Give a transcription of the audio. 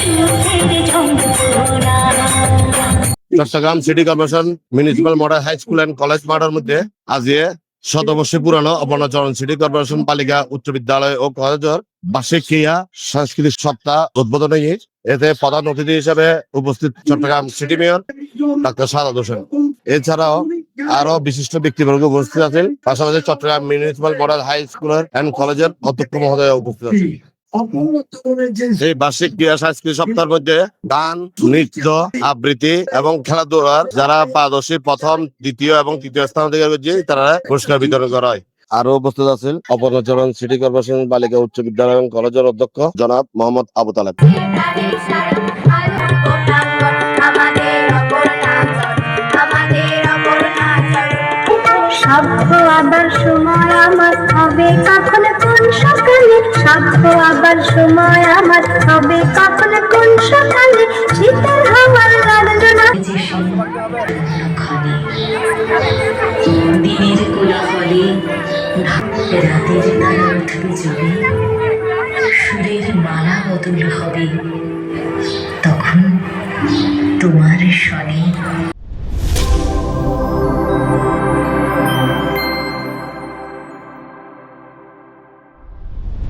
সুর Chittagong city corporation municipal model high school and college মাঠের মধ্যে আজকে শতবর্ষে পুরানো অপর্ণচরণ সিটি কর্পোরেশন পালিকা উচ্চ বিদ্যালয় ও কলেজের বার্ষিক ক্রিয়া সাংস্কৃতিক সপ্তাহ উদ্বোধন এতে প্রধান অতিথি হিসেবে উপস্থিত Chittagong city mayor doctor Shahadat Hossain এছাড়াও আরও বিশিষ্ট ব্যক্তিবর্গ উপস্থিত আছেন। পাশাপাশি চট্টগ্রাম মিউনিসিপাল মডেল হাই স্কুলের এন্ড কলেজের অধ্যক্ষ মহোদয় উপস্থিত আছেন। এই বার্ষিক ক্রীড়া সাংস্কৃতিক সপ্তাহের মধ্যে গান নৃত্য আবৃত্তি এবং খেলাধুলার যারা পারদর্শী প্রথম দ্বিতীয় এবং তৃতীয় স্থান অধিকার করছে তারা পুরস্কার বিতরণ করা হয়। আরও উপস্থিত আছেন অপর্ণচরণ সিটি কর্পোরেশন বালিকা উচ্চ বিদ্যালয় এবং কলেজের অধ্যক্ষ জনাব মোহাম্মদ আবু তালেব। সময় হবে সাধ্য আবার সময় আমার হবে কখন? কোন সকালে? শীতের হাওয়ার লাগল রাতের তারা উঠবে যাবে, সুরের মালা বদল হবে, তখন তোমার স্বনে